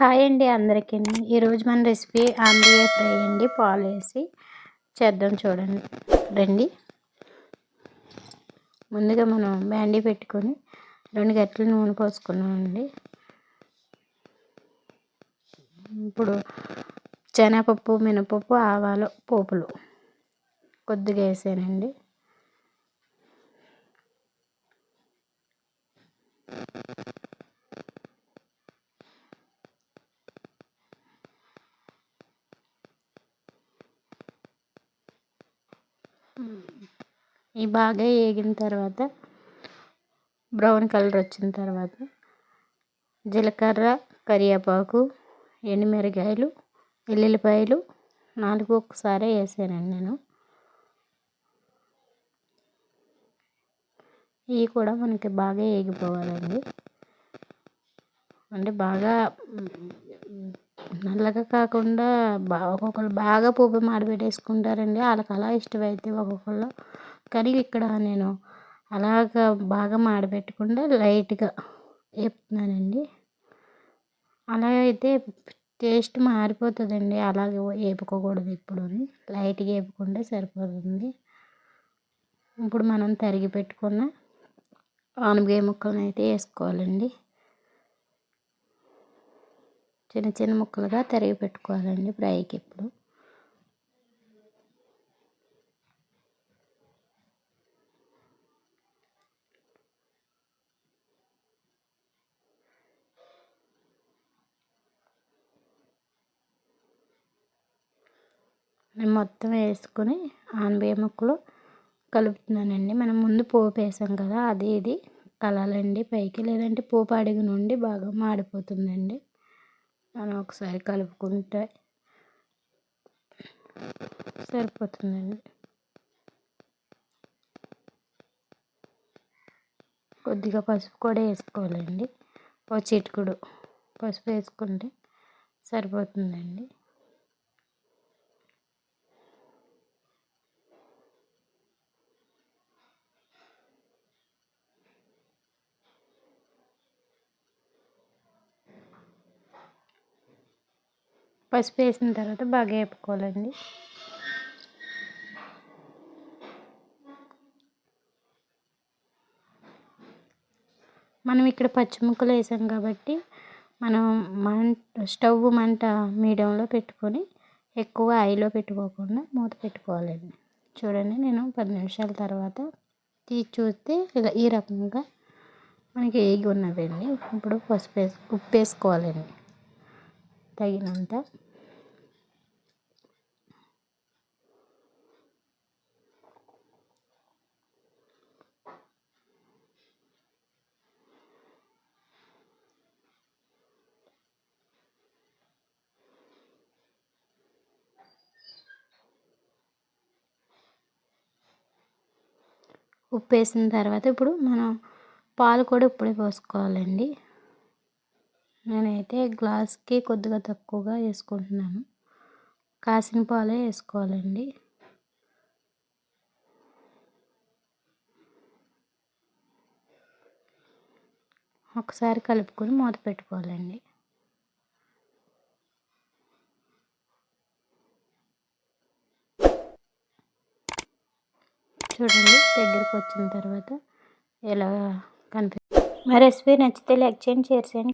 Hi అండి అందరికీ ఈరోజు మన రెసిపీ ఆంధ్రయ ఫ్రై అండి. పాలు వేసి చేద్దాం చూడండి. రండి. ముందుగా మనం బ్యాండీ పెట్టుకొని రెండు గట్ల నూనె పోసుకున్నామండి. ఇప్పుడు శనగపప్పు మినపప్పు ఆవాలు పోపులు కొద్దిగా వేసానండి. ఈ బాగా వేగిన తర్వాత బ్రౌన్ కలర్ వచ్చిన తర్వాత జీలకర్ర కరివేపాకు ఎండుమిరకాయలు ఎల్లుల్లిపాయలు నాలుగు ఒకసారి వేసానండి నేను. ఇవి కూడా మనకి బాగా వేగిపోవాలండి అంటే బాగా నల్లగా కాకుండా బాగా ఒక్కొక్కరు బాగా పువ్వు మాడబెట్టేసుకుంటారండి వాళ్ళకి అలా ఇష్టమైతే ఒక్కొక్కళ్ళు. కానీ ఇక్కడ నేను అలాగా బాగా మాడబెట్టకుండా లైట్గా వేపుతున్నానండి అలా అయితే టేస్ట్ మారిపోతుందండి. అలాగే వేపుకోకూడదు ఇప్పుడు లైట్గా వేపుకుంటే సరిపోతుంది. ఇప్పుడు మనం తరిగి పెట్టుకున్న ఆనపకాయ ముక్కలను అయితే వేసుకోవాలండి చిన్న చిన్న ముక్కలుగా తరిగి పెట్టుకోవాలండి ఫ్రైకి ఇప్పుడు. నేను మొత్తం వేసుకొని ఆనబియ్య ముక్కలు కలుపుతున్నానండి. మనం ముందు పోపు వేసాం కదా అది ఇది కలాలండి పైకి. లేదంటే పోపు అడిగి నుండి బాగా మాడిపోతుందండి. మనం ఒకసారి కలుపుకుంటే సరిపోతుందండి. కొద్దిగా పసుపు కూడా వేసుకోవాలండి. ఓ చిటికుడు పసుపు వేసుకుంటే సరిపోతుందండి. పసుపు వేసిన తర్వాత బాగా వేపుకోవాలండి. మనం ఇక్కడ పచ్చి ముక్కలు వేసాం కాబట్టి మనం మంట స్టవ్ మంట మీడియంలో పెట్టుకొని ఎక్కువ ఆయిలో పెట్టుకోకుండా మూత పెట్టుకోవాలండి. చూడండి నేను పది నిమిషాల తర్వాత తీసి చూస్తే ఇలా ఈ రకంగా మనకి ఏగి ఉన్నదండి ఇప్పుడు పసుపు వేసి ఉప్పు వేసుకోవాలండి. తగినంత ఉప్పు వేసిన తర్వాత ఇప్పుడు మనం పాలు కూడా ఇప్పుడే పోసుకోవాలండి. నేనైతే గ్లాస్కి కొద్దిగా తక్కువగా వేసుకుంటున్నాను. కాసిన పాలే వేసుకోవాలండి. ఒకసారి కలుపుకొని మూత పెట్టుకోవాలండి. చూడండి దగ్గరకు వచ్చిన తర్వాత ఎలా కనిపి మా రెసిపీ నచ్చితే లైక్ చేయండి షేర్ చేయండి.